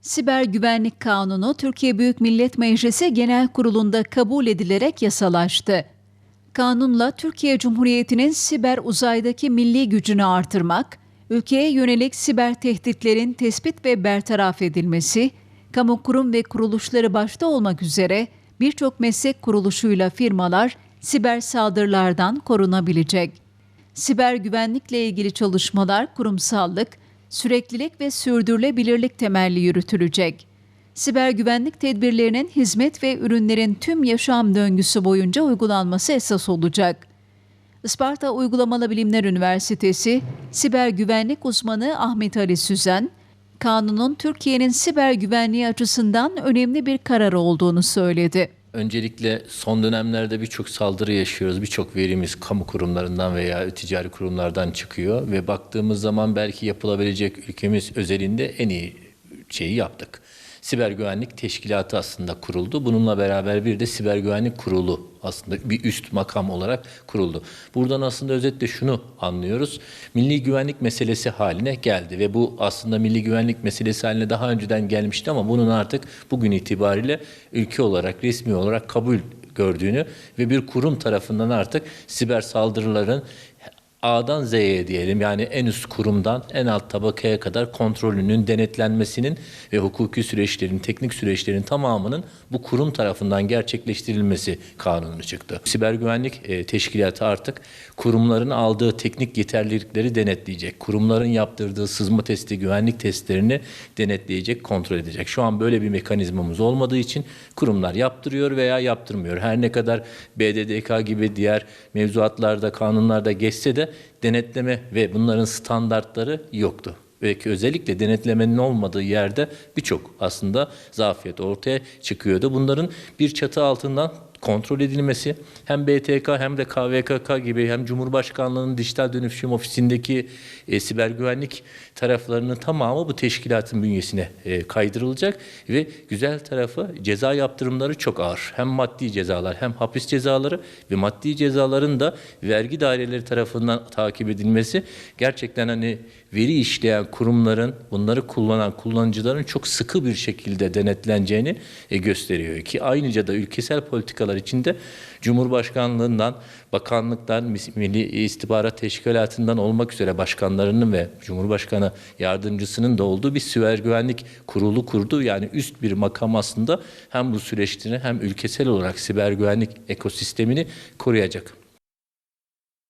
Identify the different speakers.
Speaker 1: Siber Güvenlik Kanunu Türkiye Büyük Millet Meclisi Genel Kurulu'nda kabul edilerek yasalaştı. Kanunla Türkiye Cumhuriyeti'nin siber uzaydaki milli gücünü artırmak, ülkeye yönelik siber tehditlerin tespit ve bertaraf edilmesi, kamu kurum ve kuruluşları başta olmak üzere birçok meslek kuruluşuyla firmalar siber saldırılardan korunabilecek. Siber güvenlikle ilgili çalışmalar kurumsallık, süreklilik ve sürdürülebilirlik temelli yürütülecek. Siber güvenlik tedbirlerinin hizmet ve ürünlerin tüm yaşam döngüsü boyunca uygulanması esas olacak. Isparta Uygulamalı Bilimler Üniversitesi Siber Güvenlik Uzmanı Ahmet Ali Süzen, kanunun Türkiye'nin siber güvenliği açısından önemli bir karar olduğunu söyledi.
Speaker 2: Öncelikle son dönemlerde birçok saldırı yaşıyoruz. Birçok verimiz kamu kurumlarından veya ticari kurumlardan çıkıyor ve baktığımız zaman belki yapılabilecek ülkemiz özelinde en iyi şeyi yaptık. Siber Güvenlik Teşkilatı aslında kuruldu. Bununla beraber bir de Siber Güvenlik Kurulu aslında bir üst makam olarak kuruldu. Buradan aslında özetle şunu anlıyoruz. Milli güvenlik meselesi haline geldi ve bu aslında milli güvenlik meselesi haline daha önceden gelmişti ama bunun artık bugün itibariyle ülke olarak resmi olarak kabul gördüğünü ve bir kurum tarafından artık siber saldırıların A'dan Z'ye diyelim yani en üst kurumdan en alt tabakaya kadar kontrolünün, denetlenmesinin ve hukuki süreçlerin, teknik süreçlerin tamamının bu kurum tarafından gerçekleştirilmesi kanunu çıktı. Siber güvenlik e, teşkilatı artık kurumların aldığı teknik yeterlilikleri denetleyecek. Kurumların yaptırdığı sızma testi, güvenlik testlerini denetleyecek, kontrol edecek. Şu an böyle bir mekanizmamız olmadığı için kurumlar yaptırıyor veya yaptırmıyor. Her ne kadar BDDK gibi diğer mevzuatlarda, kanunlarda geçse de denetleme ve bunların standartları yoktu. Belki özellikle denetlemenin olmadığı yerde birçok aslında zafiyet ortaya çıkıyordu. Bunların bir çatı altından kontrol edilmesi hem BTK hem de KVKK gibi hem Cumhurbaşkanlığı'nın dijital dönüşüm ofisindeki e, siber güvenlik taraflarının tamamı bu teşkilatın bünyesine e, kaydırılacak ve güzel tarafı ceza yaptırımları çok ağır. Hem maddi cezalar hem hapis cezaları ve maddi cezaların da vergi daireleri tarafından takip edilmesi gerçekten hani veri işleyen kurumların bunları kullanan kullanıcıların çok sıkı bir şekilde denetleneceğini e, gösteriyor ki ayrıca da ülkesel politikalar içinde Cumhurbaşkanlığından, bakanlıktan, Milli İstihbarat Teşkilatı'ndan olmak üzere başkanlarının ve Cumhurbaşkanı yardımcısının da olduğu bir siber güvenlik kurulu kurdu. Yani üst bir makam aslında hem bu süreçleri hem ülkesel olarak siber güvenlik ekosistemini koruyacak.